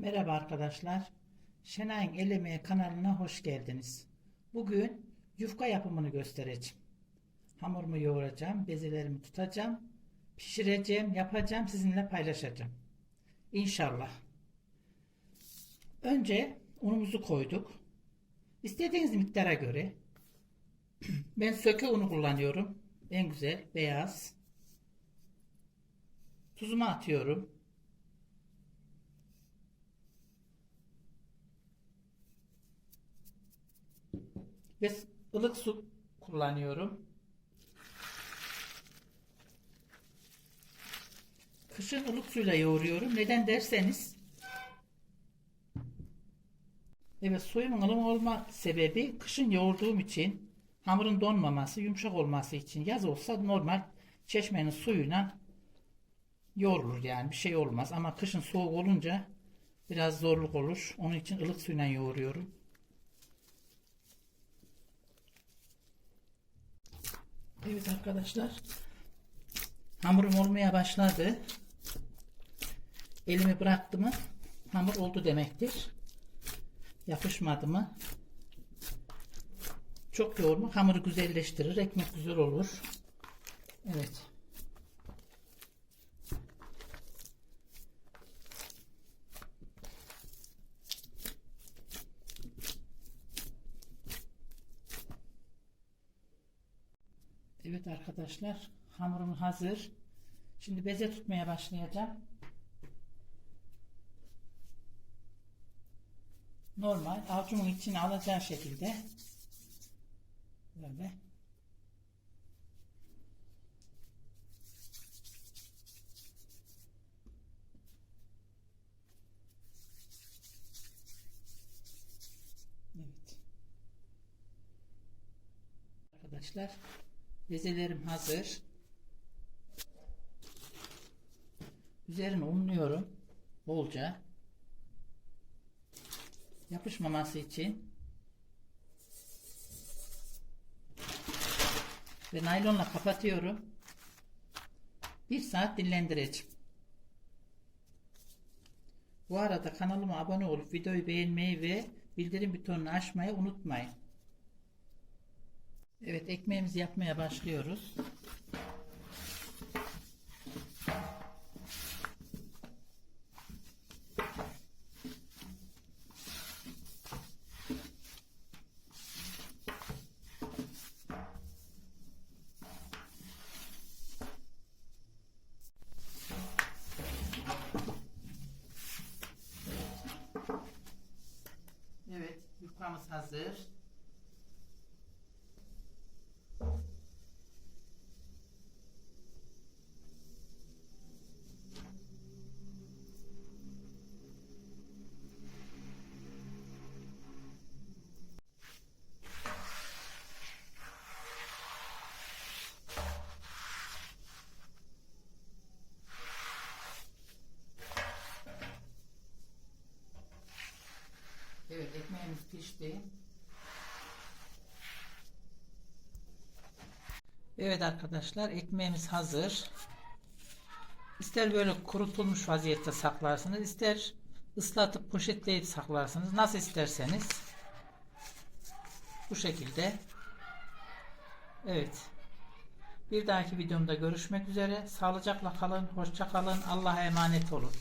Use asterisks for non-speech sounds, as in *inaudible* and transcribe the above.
Merhaba arkadaşlar. Şenay'ın El Emeği kanalına hoş geldiniz. Bugün yufka yapımını göstereceğim. Hamurumu yoğuracağım, bezelerimi tutacağım, pişireceğim, yapacağım, sizinle paylaşacağım. İnşallah. Önce unumuzu koyduk. İstediğiniz miktara göre. *clears throat* Ben söke unu kullanıyorum. En güzel, beyaz. Tuzumu atıyorum. Ve ılık su kullanıyorum. Kışın ılık suyla yoğuruyorum. Neden derseniz Evet suyumun ılık olma sebebi kışın yoğurduğum için hamurun donmaması, yumuşak olması için yaz olsa normal çeşmenin suyuyla yoğrulur yani bir şey olmaz ama kışın soğuk olunca biraz zorluk olur. Onun için ılık suyla yoğuruyorum. Evet arkadaşlar. Hamurum olmaya başladı. Elimi bıraktı mı hamur oldu demektir. Yapışmadı mı çok yoğurma hamuru güzelleştirir. Ekmek güzel olur. Evet. Evet arkadaşlar hamurum hazır. Şimdi beze tutmaya başlayacağım. Normal avucumun içine alacağı şekilde böyle Evet. Arkadaşlar Bezelerim hazır. Üzerine unluyorum. Bolca. Yapışmaması için. Ve naylonla kapatıyorum. Bir saat dinlendireceğim. Bu arada kanalıma abone olup videoyu beğenmeyi ve bildirim butonunu açmayı unutmayın. Evet ekmeğimizi yapmaya başlıyoruz. Evet yufkamız hazır. Pişti. Evet arkadaşlar ekmeğimiz hazır. İster böyle kurutulmuş vaziyette saklarsınız, ister ıslatıp poşetleyip saklarsınız. Nasıl isterseniz. Bu şekilde. Evet. Bir dahaki videomda görüşmek üzere. Sağlıcakla kalın, hoşça kalın. Allah'a emanet olun.